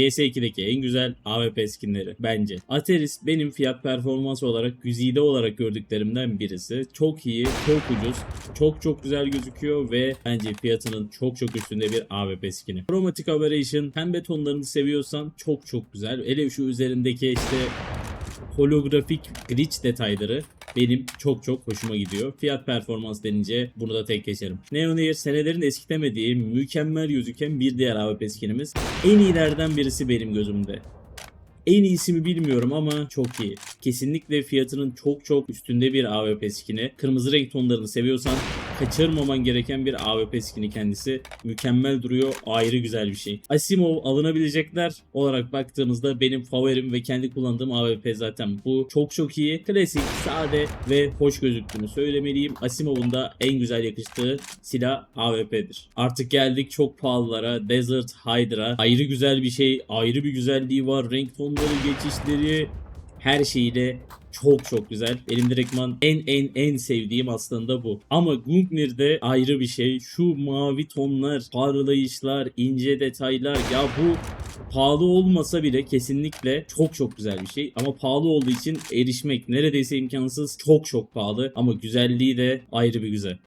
PS2'deki en güzel AWP skinleri bence. Ateris benim fiyat performans olarak güzide olarak gördüklerimden birisi. Çok iyi, çok ucuz, çok çok güzel gözüküyor ve bence fiyatının çok çok üstünde bir AWP skini. Chromatic Aberration pembe tonlarını seviyorsan çok çok güzel. Hele şu üzerindeki işte holografik glitch detayları benim çok çok hoşuma gidiyor. Fiyat performans denince bunu da tek geçerim. Neonair senelerin eskitemediği mükemmel gözüken bir diğer AWP skinimiz. En iyilerden birisi benim gözümde. En iyisi mi bilmiyorum ama çok iyi. Kesinlikle fiyatının çok çok üstünde bir AWP skini. Kırmızı renk tonlarını seviyorsan kaçırmaman gereken bir AWP skini kendisi. Mükemmel duruyor. Ayrı güzel bir şey. Asimov alınabilecekler olarak baktığımızda benim favorim ve kendi kullandığım AWP zaten bu. Çok çok iyi. Klasik, sade ve hoş gözüktüğünü söylemeliyim. Asimov'un da en güzel yakıştığı silah AWP'dir. Artık geldik çok pahalılara. Desert Hydra. Ayrı güzel bir şey. Ayrı bir güzelliği var. Renk tonları, geçişleri, her şeyiyle çok çok güzel. Benim direktman en en en sevdiğim aslında bu. Ama Gungnir'de ayrı bir şey. Şu mavi tonlar, parlayışlar, ince detaylar. Ya bu pahalı olmasa bile kesinlikle çok çok güzel bir şey. Ama pahalı olduğu için erişmek neredeyse imkansız. Çok çok pahalı ama güzelliği de ayrı bir güzel.